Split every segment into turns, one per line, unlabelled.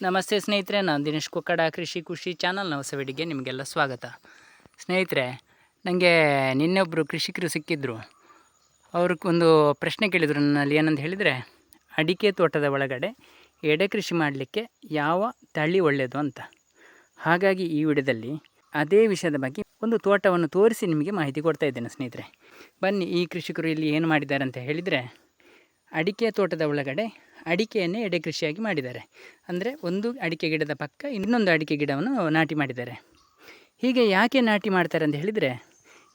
ನಮಸ್ತೆ ಸ್ನೇಹಿತರೆ, ನಾನು ದಿನೇಶ್ ಕೊಕ್ಕಡ, ಕೃಷಿ ಖುಷಿ ಚಾನಲ್ನ ಹೊಸ ವಿಡಿಗೆ ನಿಮಗೆಲ್ಲ ಸ್ವಾಗತ. ಸ್ನೇಹಿತರೆ ನನಗೆ ನಿನ್ನೊಬ್ಬರು ಕೃಷಿಕರು ಸಿಕ್ಕಿದ್ರು. ಅವ್ರಿಗೊಂದು ಪ್ರಶ್ನೆ ಕೇಳಿದರು ನನ್ನಲ್ಲಿ. ಏನಂತ ಹೇಳಿದರೆ, ಅಡಿಕೆ ತೋಟದ ಒಳಗಡೆ ಎಡೆ ಕೃಷಿ ಮಾಡಲಿಕ್ಕೆ ಯಾವ ತಳಿ ಒಳ್ಳೆಯದು ಅಂತ. ಹಾಗಾಗಿ ಈ ವಿಡಿಯೋದಲ್ಲಿ ಅದೇ ವಿಷಯದ ಬಗ್ಗೆ ಒಂದು ತೋಟವನ್ನು ತೋರಿಸಿ ನಿಮಗೆ ಮಾಹಿತಿ ಕೊಡ್ತಾ ಇದ್ದೇನೆ ಸ್ನೇಹಿತರೆ. ಬನ್ನಿ, ಈ ಕೃಷಿಕರು ಇಲ್ಲಿ ಏನು ಮಾಡಿದ್ದಾರೆ ಅಂತ ಹೇಳಿದರೆ ಅಡಿಕೆ ತೋಟದ ಒಳಗಡೆ ಅಡಿಕೆಯನ್ನೇ ಎಡೆ ಕೃಷಿಯಾಗಿ ಮಾಡಿದ್ದಾರೆ. ಅಂದರೆ ಒಂದು ಅಡಿಕೆ ಗಿಡದ ಪಕ್ಕ ಇನ್ನೊಂದು ಅಡಿಕೆ ಗಿಡವನ್ನು ನಾಟಿ ಮಾಡಿದ್ದಾರೆ. ಹೀಗೆ ಯಾಕೆ ನಾಟಿ ಮಾಡ್ತಾರೆ ಅಂತ ಹೇಳಿದರೆ,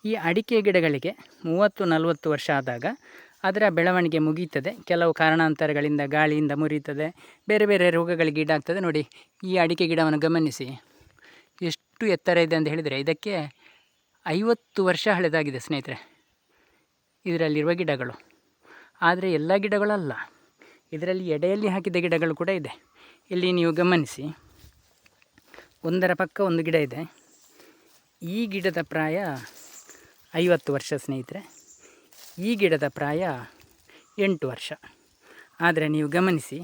ಈ ಅಡಿಕೆ ಗಿಡಗಳಿಗೆ ಮೂವತ್ತು ನಲವತ್ತು ವರ್ಷ ಆದಾಗ ಅದರ ಬೆಳವಣಿಗೆ ಮುಗೀತದೆ. ಕೆಲವು ಕಾರಣಾಂತರಗಳಿಂದ ಗಾಳಿಯಿಂದ ಮುರಿಯುತ್ತದೆ ಬೇರೆ ಬೇರೆ ರೋಗಗಳಿಗೆ ಈಡಾಗ್ತದೆ. ನೋಡಿ, ಈ ಅಡಿಕೆ ಗಿಡವನ್ನು ಗಮನಿಸಿ. ಎಷ್ಟು ಎತ್ತರ ಇದೆ ಅಂತ ಹೇಳಿದರೆ, ಇದಕ್ಕೆ ಐವತ್ತು ವರ್ಷ ಹಳೆದಾಗಿದೆ ಸ್ನೇಹಿತರೆ. ಇದರಲ್ಲಿರುವ ಗಿಡಗಳು. ಆದರೆ ಎಲ್ಲ ಗಿಡಗಳಲ್ಲ. ಇದರಲ್ಲಿ ಎಡೆಯಲ್ಲಿ ಹಾಕಿದ ಗಿಡಗಳು ಕೂಡ ಇದೆ. ಇಲ್ಲಿ ನೀವು ಗಮನಿಸಿ. ಒಂದರ ಪಕ್ಕ ಒಂದು ಗಿಡ ಇದೆ. ಈ ಗಿಡದ ಪ್ರಾಯ ಐವತ್ತು ವರ್ಷ ಸ್ನೇಹಿತರೆ. ಈ ಗಿಡದ ಪ್ರಾಯ ಎಂಟು ವರ್ಷ. ಆದರೆ ನೀವು ಗಮನಿಸಿ,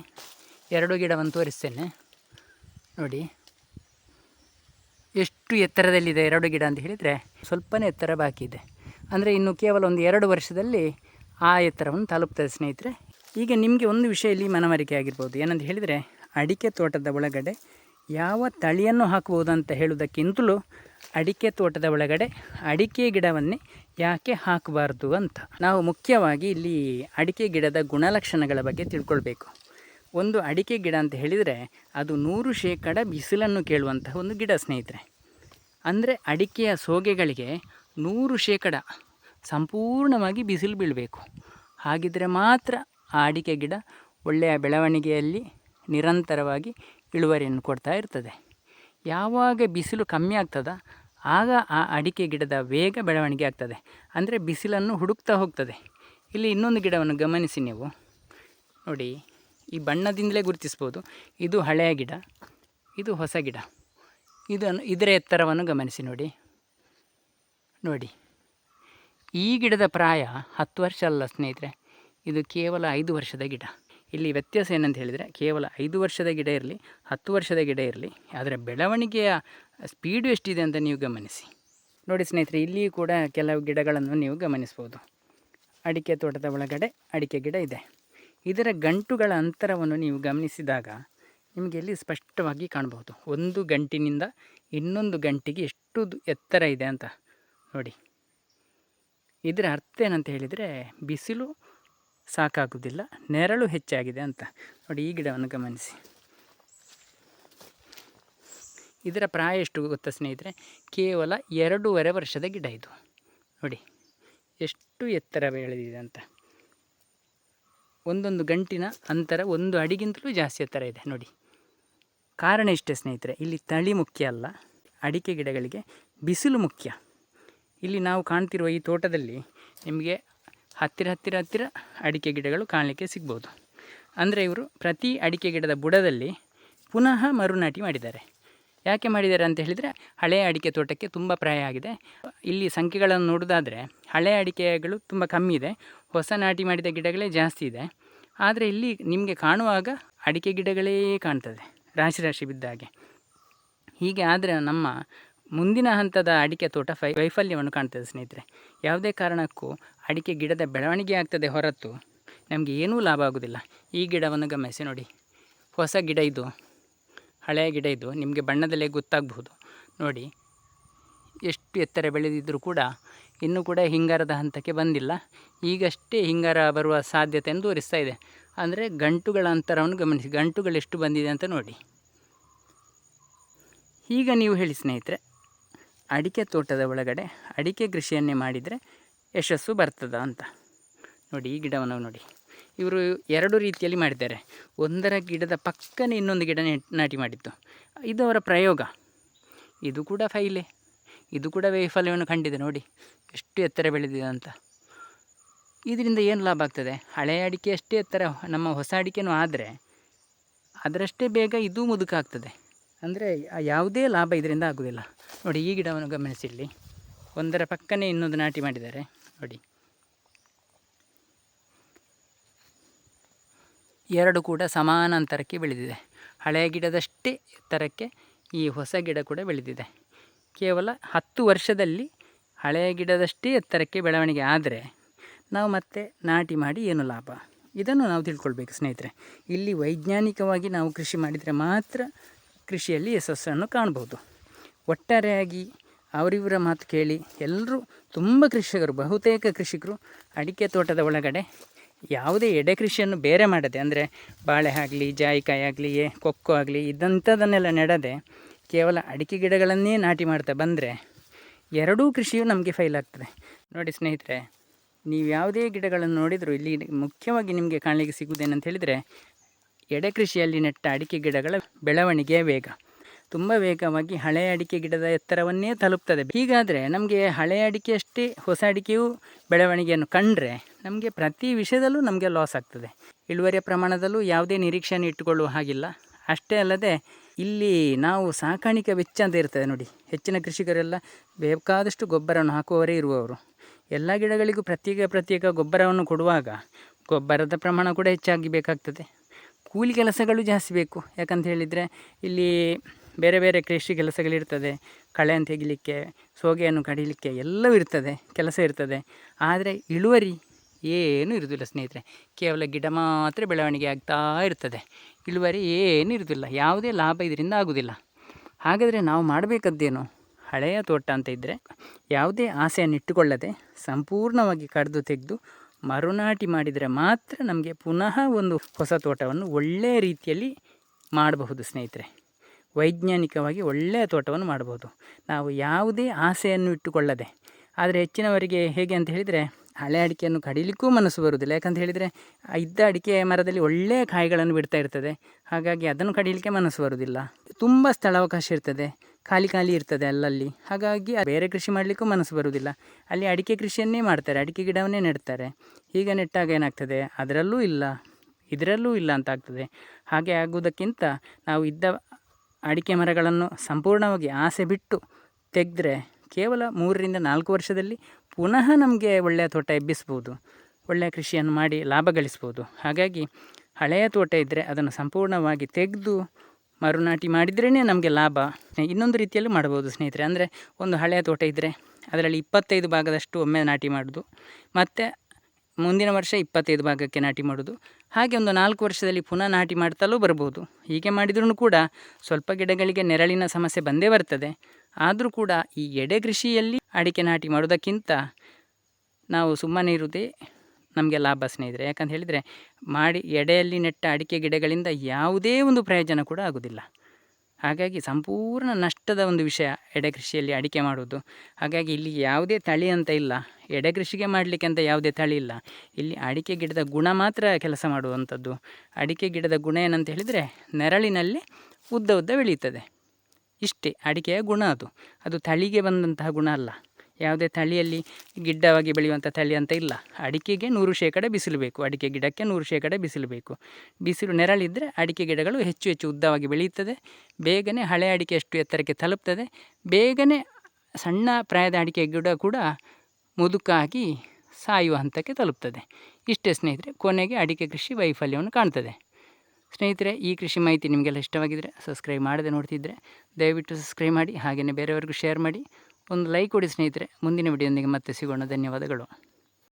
ಎರಡು ಗಿಡವನ್ನು ತೋರಿಸ್ತೇನೆ. ನೋಡಿ. ಎಷ್ಟು ಎತ್ತರದಲ್ಲಿದೆ ಎರಡು ಗಿಡ ಅಂತ ಹೇಳಿದರೆ, ಸ್ವಲ್ಪನೇ ಎತ್ತರ ಬಾಕಿ ಇದೆ. ಅಂದರೆ ಇನ್ನು ಕೇವಲ ಒಂದು ಎರಡು ವರ್ಷದಲ್ಲಿ ಆ ಎತ್ತರವನ್ನು ತಲುಪ್ತದೆ ಸ್ನೇಹಿತರೆ. ಈಗ ನಿಮಗೆ ಒಂದು ವಿಷಯ ಇಲ್ಲಿ ಮನವರಿಕೆ ಆಗಿರ್ಬೋದು. ಏನಂತ ಹೇಳಿದರೆ, ಅಡಿಕೆ ತೋಟದ ಒಳಗಡೆ ಯಾವ ತಳಿಯನ್ನು ಹಾಕ್ಬೋದು ಅಂತ ಹೇಳುವುದಕ್ಕಿಂತಲೂ ಅಡಿಕೆ ತೋಟದ ಒಳಗಡೆ ಅಡಿಕೆ ಗಿಡವನ್ನೇ ಯಾಕೆ ಹಾಕಬಾರ್ದು ಅಂತ. ನಾವು ಮುಖ್ಯವಾಗಿ ಇಲ್ಲಿ ಅಡಿಕೆ ಗಿಡದ ಗುಣಲಕ್ಷಣಗಳ ಬಗ್ಗೆ ತಿಳ್ಕೊಳ್ಬೇಕು. ಒಂದು ಅಡಿಕೆ ಗಿಡ ಅಂತ ಹೇಳಿದರೆ, ಅದು ನೂರು ಶೇಕಡ ಬಿಸಿಲನ್ನು ಕೇಳುವಂತಹ ಒಂದು ಗಿಡ ಸ್ನೇಹಿತರೆ. ಅಂದರೆ ಅಡಿಕೆಯ ಸೋಗೆಗಳಿಗೆ ನೂರು ಶೇಕಡ ಸಂಪೂರ್ಣವಾಗಿ ಬಿಸಿಲು ಬೀಳಬೇಕು. ಹಾಗಿದ್ದರೆ ಮಾತ್ರ ಆ ಅಡಿಕೆ ಗಿಡ ಒಳ್ಳೆಯ ಬೆಳವಣಿಗೆಯಲ್ಲಿ ನಿರಂತರವಾಗಿ ಇಳುವರಿಯನ್ನು ಕೊಡ್ತಾ ಇರ್ತದೆ. ಯಾವಾಗ ಬಿಸಿಲು ಕಮ್ಮಿ ಆಗ್ತದ, ಆಗ ಆ ಅಡಿಕೆ ಗಿಡದ ವೇಗ ಬೆಳವಣಿಗೆ ಆಗ್ತದೆ. ಅಂದರೆ ಬಿಸಿಲನ್ನು ಹುಡುಕ್ತಾ ಹೋಗ್ತದೆ. ಇಲ್ಲಿ ಇನ್ನೊಂದು ಗಿಡವನ್ನು ಗಮನಿಸಿ ನೀವು. ನೋಡಿ, ಈ ಬಣ್ಣದಿಂದಲೇ ಗುರುತಿಸ್ಬೋದು. ಇದು ಹಳೆಯ ಗಿಡ, ಇದು ಹೊಸ ಗಿಡ. ಇದನ್ನು, ಇದರ ಎತ್ತರವನ್ನು ಗಮನಿಸಿ ನೋಡಿ. ನೋಡಿ. ಈ ಗಿಡದ ಪ್ರಾಯ ಹತ್ತು ವರ್ಷ ಅಲ್ಲ ಸ್ನೇಹಿತರೆ. ಇದು ಕೇವಲ ಐದು ವರ್ಷದ ಗಿಡ. ಇಲ್ಲಿ ವ್ಯತ್ಯಾಸ ಏನಂತ ಹೇಳಿದರೆ ಕೇವಲ ಐದು ವರ್ಷದ ಗಿಡ ಇರಲಿ, ಹತ್ತು ವರ್ಷದ ಗಿಡ ಇರಲಿ ಅದರ ಬೆಳವಣಿಗೆಯ ಸ್ಪೀಡು ಎಷ್ಟಿದೆ ಅಂತ ನೀವು ಗಮನಿಸಿ. ನೋಡಿ ಸ್ನೇಹಿತರೆ, ಇಲ್ಲಿಯೂ ಕೂಡ ಕೆಲವು ಗಿಡಗಳನ್ನು ನೀವು ಗಮನಿಸ್ಬೋದು. ಅಡಿಕೆ ತೋಟದ ಒಳಗಡೆ ಅಡಿಕೆ ಗಿಡ ಇದೆ. ಇದರ ಗಂಟುಗಳ ಅಂತರವನ್ನು ನೀವು ಗಮನಿಸಿದಾಗ ನಿಮಗೆ ಇಲ್ಲಿ ಸ್ಪಷ್ಟವಾಗಿ ಕಾಣಬಹುದು. ಒಂದು ಗಂಟಿನಿಂದ ಇನ್ನೊಂದು ಗಂಟಿಗೆ ಎಷ್ಟು ಎತ್ತರ ಇದೆ ಅಂತ. ನೋಡಿ. ಇದರ ಅರ್ಥ ಏನಂತ ಹೇಳಿದರೆ ಬಿಸಿಲು ಸಾಕಾಗುವುದಿಲ್ಲ ನೆರಳು ಹೆಚ್ಚಾಗಿದೆ ಅಂತ. ನೋಡಿ ಈ ಗಿಡವನ್ನು ಗಮನಿಸಿ. ಇದರ ಪ್ರಾಯ ಎಷ್ಟು ಗೊತ್ತಾ ಸ್ನೇಹಿತರೆ? ಕೇವಲ ಎರಡೂವರೆ ವರ್ಷದ ಗಿಡ ಇದು. ನೋಡಿ, ಎಷ್ಟು ಎತ್ತರ ಬೆಳೆದಿದೆ ಅಂತ. ಒಂದೊಂದು ಗಂಟಿನ ಅಂತರ ಒಂದು ಅಡಿಗಿಂತಲೂ ಜಾಸ್ತಿ ಎತ್ತರ ಇದೆ. ನೋಡಿ, ಕಾರಣ ಇಷ್ಟೇ ಸ್ನೇಹಿತರೆ, ಇಲ್ಲಿ ತಳಿ ಮುಖ್ಯ ಅಲ್ಲ, ಅಡಿಕೆ ಗಿಡಗಳಿಗೆ ಬಿಸಿಲು ಮುಖ್ಯ. ಇಲ್ಲಿ ನಾವು ಕಾಣ್ತಿರುವ ಈ ತೋಟದಲ್ಲಿ ನಿಮಗೆ ಹತ್ತಿರ ಹತ್ತಿರ ಹತ್ತಿರ ಅಡಿಕೆ ಗಿಡಗಳು ಕಾಣಲಿಕ್ಕೆ ಸಿಗ್ಬೋದು. ಅಂದರೆ ಇವರು ಪ್ರತಿ ಅಡಿಕೆ ಗಿಡದ ಬುಡದಲ್ಲಿ ಪುನಃ ಮರುನಾಟಿ ಮಾಡಿದ್ದಾರೆ. ಯಾಕೆ ಮಾಡಿದ್ದಾರೆ ಅಂತ ಹೇಳಿದರೆ ಹಳೆಯ ಅಡಿಕೆ ತೋಟಕ್ಕೆ ತುಂಬ ಪ್ರಾಯ ಆಗಿದೆ. ಇಲ್ಲಿ ಸಂಖ್ಯೆಗಳನ್ನು ನೋಡೋದಾದರೆ ಹಳೆಯ ಅಡಿಕೆಗಳು ತುಂಬ ಕಮ್ಮಿ ಇದೆ. ಹೊಸ ನಾಟಿ ಮಾಡಿದ ಗಿಡಗಳೇ ಜಾಸ್ತಿ ಇದೆ. ಆದರೆ ಇಲ್ಲಿ ನಿಮಗೆ ಕಾಣುವಾಗ ಅಡಿಕೆ ಗಿಡಗಳೇ ಕಾಣ್ತದೆ. ರಾಶಿ ರಾಶಿ ಬಿದ್ದ ಹಾಗೆ ಹೀಗೆ ಆದರೆ ನಮ್ಮ ಮುಂದಿನ ಹಂತದ ಅಡಿಕೆ ತೋಟ ಫೈ ವೈಫಲ್ಯವನ್ನು ಕಾಣ್ತದೆ ಸ್ನೇಹಿತರೆ. ಯಾವುದೇ ಕಾರಣಕ್ಕೂ ಅಡಿಕೆ ಗಿಡದ ಬೆಳವಣಿಗೆ ಆಗ್ತದೆ ಹೊರತು ನಮಗೆ ಏನೂ ಲಾಭ ಆಗೋದಿಲ್ಲ. ಈ ಗಿಡವನ್ನು ಗಮನಿಸಿ ನೋಡಿ. ಹೊಸ ಗಿಡ ಇದು. ಹಳೆಯ ಗಿಡ ಇದು. ನಿಮಗೆ ಬಣ್ಣದಲ್ಲೇ ಗೊತ್ತಾಗಬಹುದು. ನೋಡಿ. ಎಷ್ಟು ಎತ್ತರ ಬೆಳೆದಿದ್ದರೂ ಕೂಡ ಇನ್ನೂ ಕೂಡ ಹಿಂಗಾರದ ಹಂತಕ್ಕೆ ಬಂದಿಲ್ಲ. ಈಗಷ್ಟೇ ಹಿಂಗಾರ ಬರುವ ಸಾಧ್ಯತೆಯನ್ನು ತೋರಿಸ್ತಾ ಇದೆ. ಅಂದರೆ ಗಂಟುಗಳ ಅಂತರವನ್ನು ಗಮನಿಸಿ. ಗಂಟುಗಳು ಎಷ್ಟು ಬಂದಿದೆ ಅಂತ ನೋಡಿ. ಈಗ ನೀವು ಹೇಳಿ ಸ್ನೇಹಿತರೆ. ಅಡಿಕೆ ತೋಟದ ಒಳಗಡೆ ಅಡಿಕೆ ಕೃಷಿಯನ್ನೇ ಮಾಡಿದರೆ ಯಶಸ್ಸು ಬರ್ತದ ಅಂತ. ನೋಡಿ, ಈ ಗಿಡವನ್ನು ನೋಡಿ. ಇವರು ಎರಡು ರೀತಿಯಲ್ಲಿ ಮಾಡಿದ್ದಾರೆ. ಒಂದರ ಗಿಡದ ಪಕ್ಕನೇ ಇನ್ನೊಂದು ಗಿಡ ನಾಟಿ ಮಾಡಿತ್ತು ಇದು ಅವರ ಪ್ರಯೋಗ. ಇದು ಕೂಡ ಫೈಲೆ. ಇದು ಕೂಡ ವೈಫಲ್ಯವನ್ನು ಕಂಡಿದೆ ನೋಡಿ. ಎಷ್ಟು ಎತ್ತರ ಬೆಳೆದಿದೆ ಅಂತ. ಇದರಿಂದ ಏನು ಲಾಭ ಆಗ್ತದೆ? ಹಳೆಯ ಅಡಿಕೆ ಅಷ್ಟೇ ಎತ್ತರ, ನಮ್ಮ ಹೊಸ ಅಡಿಕೆನೂ ಆದರೆ ಅದರಷ್ಟೇ ಬೇಗ ಇದು ಮುದುಕಾಗ್ತದೆ. ಅಂದರೆ ಯಾವುದೇ ಲಾಭ ಇದರಿಂದ ಆಗೋದಿಲ್ಲ ನೋಡಿ, ಈ ಗಿಡವನ್ನು ಗಮನಿಸಿ ಇಲ್ಲಿ ಒಂದರ ಪಕ್ಕನೇ ಇನ್ನೊಂದು ನಾಟಿ ಮಾಡಿದ್ದಾರೆ. ನೋಡಿ. ಎರಡು ಕೂಡ ಸಮಾನಾಂತರಕ್ಕೆ ಬೆಳೆದಿದೆ. ಹಳೆಯ ಗಿಡದಷ್ಟೇ ಎತ್ತರಕ್ಕೆ ಈ ಹೊಸ ಗಿಡ ಕೂಡ ಬೆಳೆದಿದೆ. ಕೇವಲ ಹತ್ತು ವರ್ಷದಲ್ಲಿ ಹಳೆಯ ಗಿಡದಷ್ಟೇ ಎತ್ತರಕ್ಕೆ ಬೆಳವಣಿಗೆ ಆದರೆ ನಾವು ಮತ್ತೆ ನಾಟಿ ಮಾಡಿ ಏನು ಲಾಭ? ಇದನ್ನು ನಾವು ತಿಳ್ಕೊಳ್ಬೇಕು ಸ್ನೇಹಿತರೆ. ಇಲ್ಲಿ ವೈಜ್ಞಾನಿಕವಾಗಿ ನಾವು ಕೃಷಿ ಮಾಡಿದರೆ ಮಾತ್ರ ಕೃಷಿಯಲ್ಲಿ ಯಶಸ್ಸನ್ನು ಕಾಣ್ಬೋದು. ಒಟ್ಟಾರೆಯಾಗಿ ಅವರಿವರ ಮಾತು ಕೇಳಿ ಎಲ್ಲರೂ ತುಂಬ ಕೃಷಿಕರು, ಬಹುತೇಕ ಕೃಷಿಕರು ಅಡಿಕೆ ತೋಟದ ಒಳಗಡೆ ಯಾವುದೇ ಎಡೆ ಕೃಷಿಯನ್ನು ಬೇರೆ ಮಾಡದೆ, ಅಂದರೆ ಬಾಳೆ ಆಗಲಿ, ಜಾಯಿಕಾಯಿ ಆಗಲಿ ಕೊಕ್ಕೋ ಆಗಲಿ ಇದಂಥದನ್ನೆಲ್ಲ ನೆಡದೆ ಕೇವಲ ಅಡಿಕೆ ಗಿಡಗಳನ್ನೇ ನಾಟಿ ಮಾಡ್ತಾ ಬಂದರೆ ಎರಡೂ ಕೃಷಿಯು ನಮಗೆ ಫೈಲ್ ಆಗ್ತದೆ. ನೋಡಿ ಸ್ನೇಹಿತರೆ, ನೀವು ಯಾವುದೇ ಗಿಡಗಳನ್ನು ನೋಡಿದರೂ ಇಲ್ಲಿ ಮುಖ್ಯವಾಗಿ ನಿಮಗೆ ಕಾಣಲಿಕ್ಕೆ ಸಿಗುವುದೇನಂತ ಹೇಳಿದರೆ ಎಡೆ ಕೃಷಿಯಲ್ಲಿ ನೆಟ್ಟ ಅಡಿಕೆ ಗಿಡಗಳ ಬೆಳವಣಿಗೆಯ ವೇಗ. ತುಂಬ ವೇಗವಾಗಿ ಹಳೆಯ ಅಡಿಕೆ ಗಿಡದ ಎತ್ತರವನ್ನೇ ತಲುಪ್ತದೆ. ಹೀಗಾದರೆ ನಮಗೆ ಹಳೆಯ ಅಡಿಕೆಯಷ್ಟೇ ಹೊಸ ಅಡಿಕೆಯು ಬೆಳವಣಿಗೆಯನ್ನು ಕಂಡರೆ ನಮಗೆ ಪ್ರತಿ ವಿಷಯದಲ್ಲೂ ನಮಗೆ ಲಾಸ್ ಆಗ್ತದೆ. ಇಳುವರಿಯ ಪ್ರಮಾಣದಲ್ಲೂ ಯಾವುದೇ ನಿರೀಕ್ಷೆಯನ್ನು ಇಟ್ಟುಕೊಳ್ಳುವ ಹಾಗಿಲ್ಲ. ಅಷ್ಟೇ ಅಲ್ಲದೆ ಇಲ್ಲಿ ನಾವು ಸಾಕಾಣಿಕೆ ವೆಚ್ಚ ಅಂತ ಇರ್ತದೆ ನೋಡಿ. ಹೆಚ್ಚಿನ ಕೃಷಿಕರೆಲ್ಲ ಬೇಕಾದಷ್ಟು ಗೊಬ್ಬರವನ್ನು ಹಾಕುವವರೇ ಇರುವವರು. ಎಲ್ಲ ಗಿಡಗಳಿಗೂ ಪ್ರತ್ಯೇಕ ಪ್ರತ್ಯೇಕ ಗೊಬ್ಬರವನ್ನು ಕೊಡುವಾಗ ಗೊಬ್ಬರದ ಪ್ರಮಾಣ ಕೂಡ ಹೆಚ್ಚಾಗಿ ಬೇಕಾಗ್ತದೆ. ಕೂಲಿ ಕೆಲಸಗಳು ಜಾಸ್ತಿ ಬೇಕು. ಯಾಕಂತ ಹೇಳಿದರೆ ಇಲ್ಲಿ ಬೇರೆ ಬೇರೆ ಕೃಷಿ ಕೆಲಸಗಳಿರ್ತದೆ. ಅಂತ ತೆಗಿಲಿಕ್ಕೆ, ಸೋಗೆಯನ್ನು ಕಡಿಲಿಕ್ಕೆ ಎಲ್ಲವೂ ಇರ್ತದೆ, ಕೆಲಸ ಇರ್ತದೆ. ಆದರೆ ಇಳುವರಿ ಏನೂ ಇರುವುದಿಲ್ಲ ಸ್ನೇಹಿತರೆ. ಕೇವಲ ಗಿಡ ಮಾತ್ರ ಬೆಳವಣಿಗೆ ಆಗ್ತಾ ಇರ್ತದೆ. ಇಳುವರಿ ಏನು ಇರುವುದಿಲ್ಲ ಯಾವುದೇ ಲಾಭ ಇದರಿಂದ ಆಗುವುದಿಲ್ಲ ಹಾಗಾದರೆ ನಾವು ಮಾಡಬೇಕದ್ದೇನು? ಹಳೆಯ ತೋಟ ಅಂತ ಇದ್ದರೆ ಯಾವುದೇ ಆಸೆಯನ್ನು ಇಟ್ಟುಕೊಳ್ಳದೆ ಸಂಪೂರ್ಣವಾಗಿ ಕಡಿದು ತೆಗೆದು ಮರುನಾಟಿ ಮಾಡಿದರೆ ಮಾತ್ರ ನಮಗೆ ಪುನಃ ಒಂದು ಹೊಸ ತೋಟವನ್ನು ಒಳ್ಳೆಯ ರೀತಿಯಲ್ಲಿ ಮಾಡಬಹುದು ಸ್ನೇಹಿತರೆ. ವೈಜ್ಞಾನಿಕವಾಗಿ ಒಳ್ಳೆಯ ತೋಟವನ್ನು ಮಾಡಬಹುದು. ನಾವು ಯಾವುದೇ ಆಸೆಯನ್ನು ಇಟ್ಟುಕೊಳ್ಳದೆ, ಆದರೆ ಹೆಚ್ಚಿನವರಿಗೆ ಹೇಗೆ ಅಂತ ಹೇಳಿದರೆ ಹಳೆ ಅಡಿಕೆಯನ್ನು ಕಡಿಲಿಕ್ಕೂ ಮನಸ್ಸು ಬರುವುದಿಲ್ಲ. ಯಾಕಂತ ಹೇಳಿದರೆ ಇದ್ದ ಅಡಿಕೆ ಮರದಲ್ಲಿ ಒಳ್ಳೆಯ ಕಾಯಿಗಳನ್ನು ಬಿಡ್ತಾ ಇರ್ತದೆ. ಹಾಗಾಗಿ ಅದನ್ನು ಕಡಿಲಿಕ್ಕೆ ಮನಸ್ಸು ಬರುವುದಿಲ್ಲ. ತುಂಬ ಸ್ಥಳಾವಕಾಶ ಇರ್ತದೆ. ಖಾಲಿ ಖಾಲಿ ಇರ್ತದೆ ಅಲ್ಲಲ್ಲಿ. ಹಾಗಾಗಿ ಬೇರೆ ಕೃಷಿ ಮಾಡಲಿಕ್ಕೂ ಮನಸ್ಸು ಬರುವುದಿಲ್ಲ. ಅಲ್ಲಿ ಅಡಿಕೆ ಕೃಷಿಯನ್ನೇ ಮಾಡ್ತಾರೆ. ಅಡಿಕೆ ಗಿಡವನ್ನೇ ನೆಡ್ತಾರೆ. ಹೀಗೆ ನೆಟ್ಟಾಗ ಏನಾಗ್ತದೆ? ಅದರಲ್ಲೂ ಇಲ್ಲ. ಇದರಲ್ಲೂ ಇಲ್ಲ ಅಂತ ಆಗ್ತದೆ. ಹಾಗೆ ಆಗುವುದಕ್ಕಿಂತ ನಾವು ಇದ್ದ ಅಡಿಕೆ ಮರಗಳನ್ನು ಸಂಪೂರ್ಣವಾಗಿ ಆಸೆ ಬಿಟ್ಟು ತೆಗೆದ್ರೆ ಕೇವಲ ಮೂರರಿಂದ ನಾಲ್ಕು ವರ್ಷದಲ್ಲಿ ಪುನಃ ನಮಗೆ ಒಳ್ಳೆಯ ತೋಟ ಎಬ್ಬಿಸ್ಬೋದು, ಒಳ್ಳೆಯ ಕೃಷಿಯನ್ನು ಮಾಡಿ ಲಾಭ ಗಳಿಸ್ಬೋದು. ಹಾಗಾಗಿ ಹಳೆಯ ತೋಟ ಇದ್ದರೆ ಅದನ್ನು ಸಂಪೂರ್ಣವಾಗಿ ತೆಗೆದು ಮರುನಾಟಿ ಮಾಡಿದ್ರೇ ನಮಗೆ ಲಾಭ. ಇನ್ನೊಂದು ರೀತಿಯಲ್ಲೂ ಮಾಡ್ಬೋದು ಸ್ನೇಹಿತರೆ. ಅಂದರೆ ಒಂದು ಹಳೆಯ ತೋಟ ಇದ್ದರೆ ಅದರಲ್ಲಿ ಇಪ್ಪತ್ತೈದು ಭಾಗದಷ್ಟು ಒಮ್ಮೆ ನಾಟಿ ಮಾಡೋದು, ಮತ್ತು ಮುಂದಿನ ವರ್ಷ ಇಪ್ಪತ್ತೈದು ಭಾಗಕ್ಕೆ ನಾಟಿ ಮಾಡೋದು. ಹಾಗೆ ಒಂದು ನಾಲ್ಕು ವರ್ಷದಲ್ಲಿ ಪುನಃ ನಾಟಿ ಮಾಡ್ತಲೂ ಬರ್ಬೋದು. ಹೀಗೆ ಮಾಡಿದ್ರೂ ಕೂಡ ಸ್ವಲ್ಪ ಗಿಡಗಳಿಗೆ ನೆರಳಿನ ಸಮಸ್ಯೆ ಬಂದೇ ಬರ್ತದೆ. ಆದರೂ ಕೂಡ ಈ ಎಡೆ ಕೃಷಿಯಲ್ಲಿ ಅಡಿಕೆ ನಾಟಿ ಮಾಡೋದಕ್ಕಿಂತ ನಾವು ಸುಮ್ಮನೆ ಇರುವುದೇ ನಮಗೆ ಲಾಭ, ಸ್ನೇಹಿತರೆ. ಯಾಕಂತ ಹೇಳಿದರೆ ಮಾಡಿ, ಎಡೆಯಲ್ಲಿ ನೆಟ್ಟ ಅಡಿಕೆ ಗಿಡಗಳಿಂದ ಯಾವುದೇ ಒಂದು ಪ್ರಯೋಜನ ಕೂಡ ಆಗೋದಿಲ್ಲ ಹಾಗಾಗಿ ಸಂಪೂರ್ಣ ನಷ್ಟದ ಒಂದು ವಿಷಯ ಎಡೆ ಕೃಷಿಯಲ್ಲಿ ಅಡಿಕೆ ಮಾಡುವುದು. ಹಾಗಾಗಿ ಇಲ್ಲಿ ಯಾವುದೇ ತಳಿ ಅಂತ ಇಲ್ಲ. ಎಡೆ ಕೃಷಿಗೆ ಮಾಡಲಿಕ್ಕೆ ಅಂತ ಯಾವುದೇ ತಳಿ ಇಲ್ಲ. ಇಲ್ಲಿ ಅಡಿಕೆ ಗಿಡದ ಗುಣ ಮಾತ್ರ ಕೆಲಸ ಮಾಡುವಂಥದ್ದು. ಅಡಿಕೆ ಗಿಡದ ಗುಣ ಏನಂತ ಹೇಳಿದರೆ ನೆರಳಿನಲ್ಲಿ ಉದ್ದ ಉದ್ದ ಬೆಳೆಯುತ್ತದೆ. ಇಷ್ಟೇ ಅಡಿಕೆಯ ಗುಣ ಅದು. ಅದು ತಳಿಗೆ ಬಂದಂತಹ ಗುಣ ಅಲ್ಲ. ಯಾವುದೇ ತಳಿಯಲ್ಲಿ ಗಿಡ್ಡವಾಗಿ ಬೆಳೆಯುವಂಥ ತಳಿ ಅಂತ ಇಲ್ಲ. ಅಡಿಕೆಗೆ ನೂರು ಶೇಕಡ ಬಿಸಿಲು ಬೇಕು. ಅಡಿಕೆ ಗಿಡಕ್ಕೆ ನೂರು ಶೇಕಡ ಬಿಸಿಲು ಬೇಕು. ಬಿಸಿಲು ನೆರಳಿದ್ದರೆ ಅಡಿಕೆ ಗಿಡಗಳು ಹೆಚ್ಚು ಹೆಚ್ಚು ಉದ್ದವಾಗಿ ಬೆಳೆಯುತ್ತದೆ. ಬೇಗನೆ ಹಳೆ ಅಡಿಕೆ ಅಷ್ಟು ಎತ್ತರಕ್ಕೆ ತಲುಪ್ತದೆ. ಬೇಗನೆ ಸಣ್ಣ ಪ್ರಾಯದ ಅಡಿಕೆ ಗಿಡ ಕೂಡ ಮುದುಕಾಗಿ ಸಾಯುವ ಹಂತಕ್ಕೆ ತಲುಪ್ತದೆ. ಇಷ್ಟೇ ಸ್ನೇಹಿತರೆ, ಕೊನೆಗೆ ಅಡಿಕೆ ಕೃಷಿ ವೈಫಲ್ಯವನ್ನು ಕಾಣ್ತದೆ. ಸ್ನೇಹಿತರೆ, ಈ ಕೃಷಿ ಮಾಹಿತಿ ನಿಮಗೆಲ್ಲ ಇಷ್ಟವಾಗಿದ್ದರೆ ಸಬ್ಸ್ಕ್ರೈಬ್ ಮಾಡದೆ ನೋಡ್ತಿದ್ದರೆ ದಯವಿಟ್ಟು ಸಬ್ಸ್ಕ್ರೈಬ್ ಮಾಡಿ ಹಾಗೆಯೇ ಬೇರೆಯವ್ರಿಗೂ ಶೇರ್ ಮಾಡಿ. ಒಂದು ಲೈಕ್ ಕೊಡಿ ಸ್ನೇಹಿತರೆ. ಮುಂದಿನ ವಿಡಿಯೋದೊಂದಿಗೆ ಮತ್ತೆ ಸಿಗೋಣ. ಧನ್ಯವಾದಗಳು.